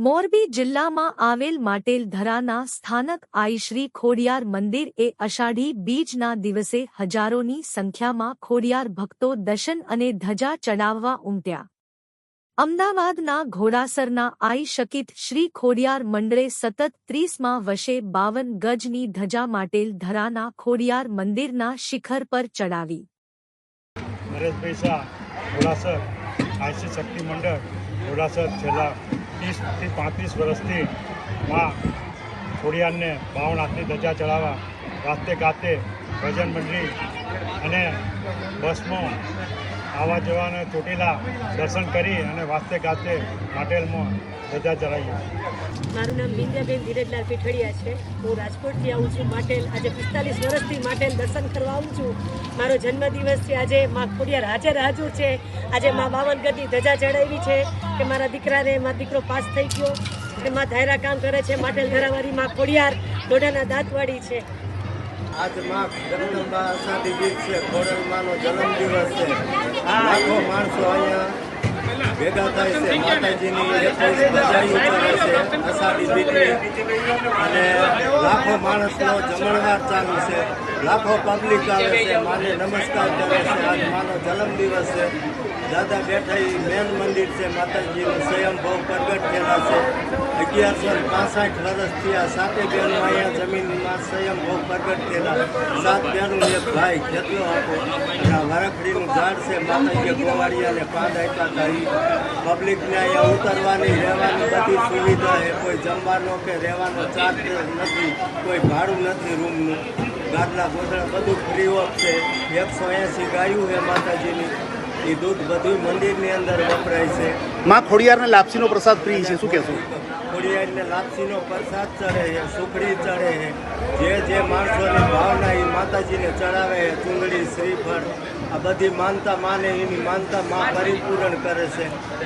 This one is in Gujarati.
મોરબી જિલ્લામાં આવેલ માટેલ ધરાના સ્થાનક આઈ શ્રી ખોડિયાર મંદિર એ અષાઢી બીજના દિવસે હજારોની સંખ્યામાં ખોડિયાર ભક્તો દર્શન અને ધજા ચડાવવા ઉમટ્યા. અમદાવાદના ઘોડાસરના આઈ શકિત શ્રી ખોડિયાર મંડળે સતત ત્રીસમાં વશે બાવન ગજની ધજા માટેલ ધરાના ખોડિયાર મંદિરના શિખર પર ચડાવી. ઘોડાસર, છેલ્લા ત્રીસથી પાંત્રીસ વર્ષથી માં ખોડિયારને ભાવનાથની ધજા ચડાવવા વાસ્તે ગાતે ભજન મંડળી અને બસમાં આવા જવાને ચોટીલા દર્શન કરી અને વાસ્તે ગાતે માટેલમાં ધજા ચડાવીએ મારું નામ બિંદ્યાબેન ધીરજલાલ પીઠડિયા છે. હું રાજકોટથી આવું છું માટેલ. આજે પિસ્તાલીસ વર્ષથી માટેલ દર્શન કરવા આવું છું. મારો જન્મદિવસ છે. આજે મા ખોડિયાર હાજર હાજર છે. આજે મા બાવન ગઢની ધજા ચડાવી છે કે મારા દીકરાને મારો દીકરો પાસ થઈ ગયો, કે મા ધાયરા કામ કરે છે. માટેલ ધરાવાળી મા ખોડિયાર દોઢાના દાંતવાડી છે. આજમાં જગદંબા અષાઢી બીજ છે ખોડલમાનો જન્મદિવસ છે. લાખો માણસો અહીંયા ભેગા થાય છે માતાજીની એકવીસ છે અને લાખો માણસનો જમણવાર ચાલુ છે. લાખો પબ્લિક આવે છે માને નમસ્કાર કરે છે. આજ માનો જન્મદિવસ છે. દાદા બેઠા મેન મંદિર છે, માતાજીનું સ્વયંભવ પ્રગટ થયેલા છે. અગિયારસો પાસઠ વર્ષથી આ સાતે બહેનો અહીંયા જમીનમાં સ્વયંભવ પ્રગટ થયેલા. સાત બહેનું એક ભાઈ, જેટલો આપો અને આ વરખડીનું ઝાડ છે, માતાજીએ ગોવાળિયાને પાંચ આપ્યા હતા. પબ્લિકને અહીંયા ઉતરવાની, રહેવાની બધી સુવિધા છે. કોઈ જમવાનો કે રહેવાનો ચાર્જ નથી, કોઈ ભાડું નથી રૂમનું ગાદલા ગોદડા બધું ફ્રી ઓફ છે. એકસો એંસી ગાયું છે માતાજીની. એ દૂધ બધું મંદિરની અંદર વપરાય છે. માં ખોડિયારને લાપસીનો પ્રસાદ ફ્રી છે શું કહેશો? ખોડિયારને લાપસીનો પ્રસાદ ચડે છે સુખડી ચડે છે. જે જે માણસોની ભાવના એ માતાજીને ચડાવે છે ચૂંદડી શ્રીફળ આ બધી માનતા માને એની માનતા માં પરિપૂરણ કરે છે.